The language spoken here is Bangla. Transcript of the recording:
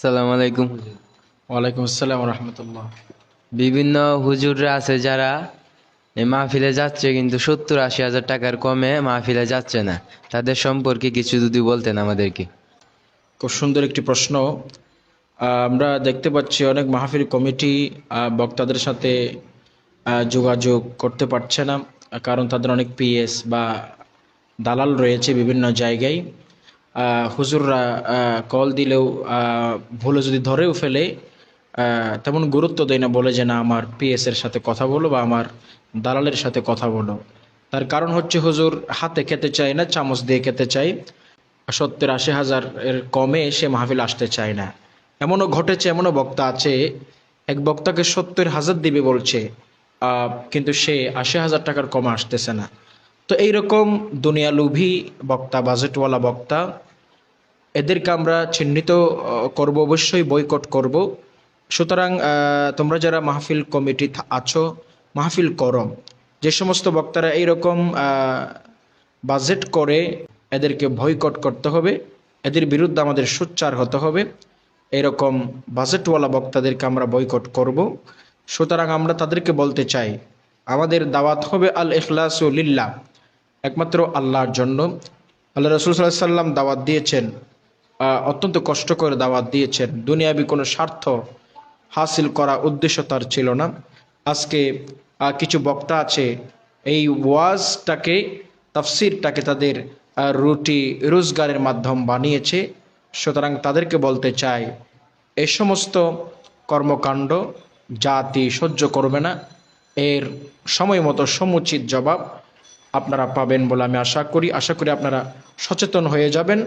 আসসালামু আলাইকুম। ওয়ালাইকুম আসসালাম রহমতুল্লাহ। বিভিন্ন হুজুররা আছে যারা মাহফিলে যাচ্ছে কিন্তু সত্তর আশি হাজার টাকার কমে মাহফিলে যাচ্ছে না। তাদের সম্পর্কে কিছু যদি বলতেন আমাদেরকে। খুব সুন্দর একটি প্রশ্ন। আমরা দেখতে পাচ্ছি অনেক মাহফিল কমিটি বক্তাদের সাথে যোগাযোগ করতে পারছে না কারণ তাদের অনেক পিএস বা দালাল রয়েছে বিভিন্ন জায়গায়। হুজুররা কল দিলেও ভুলে যদি ধরেও ফেলে তেমন গুরুত্ব দেয় না বলে যে না, আমার পিএস এর সাথে কথা বলো বা আমার দালালের সাথে কথা বলো। তার কারণ হচ্ছে হুজুর হাতে খেতে চায় না, চামচ দিয়ে খেতে চায়। সত্তর আশি হাজার এর কমে সে মাহফিল আসতে চায় না। এমনও ঘটেছে, এমনও বক্তা আছে। এক বক্তাকে সত্তর হাজার দিবে বলছে কিন্তু সে আশি হাজার টাকার কমে আসতেছে না। তো এইরকম দুনিয়া লুভি বক্তা, বাজেটওয়ালা বক্তা, এদেরকে আমরা চিহ্নিত করব, অবশ্যই বয়কট করব। সুতরাং তোমরা যারা মাহফিল কমিটি আছো, মাহফিল করম যে সমস্ত বক্তারা এইরকম বাজেট করে, এদেরকে বয়কট করতে হবে। এদের বিরুদ্ধে আমাদের সোচ্চার হতে হবে। এরকম বাজেটওয়ালা বক্তাদেরকে আমরা বয়কট করব। সুতরাং আমরা তাদেরকে বলতে চাই, আমাদের দাওয়াত হবে আল ইখলাসুলিল্লাহ একমাত্র আল্লাহর জন্য। আল্লাহ রসুল সাল্লাহ সাল্লাম দাওয়াত দিয়েছেন অত্যন্ত কষ্ট করে দাওয়াত দিয়েছেন। দুনিয়াবি কোনো স্বার্থ হাসিল করা উদ্দেশ্য তার ছিল না। আজকে কিছু বক্তা আছে, এই ওয়াজটাকে, তাফসিরটাকে তাদের রুটি, রোজগারের মাধ্যম বানিয়েছে। সুতরাং তাদেরকে বলতে চাই, এ সমস্ত কর্মকাণ্ড জাতি সহ্য করবে না। এর সময় মতো সমুচিত জবাব আপনারা পাবেন বলে আমি আশা করি। আশা করি আপনারা সচেতন হয়ে যাবেন।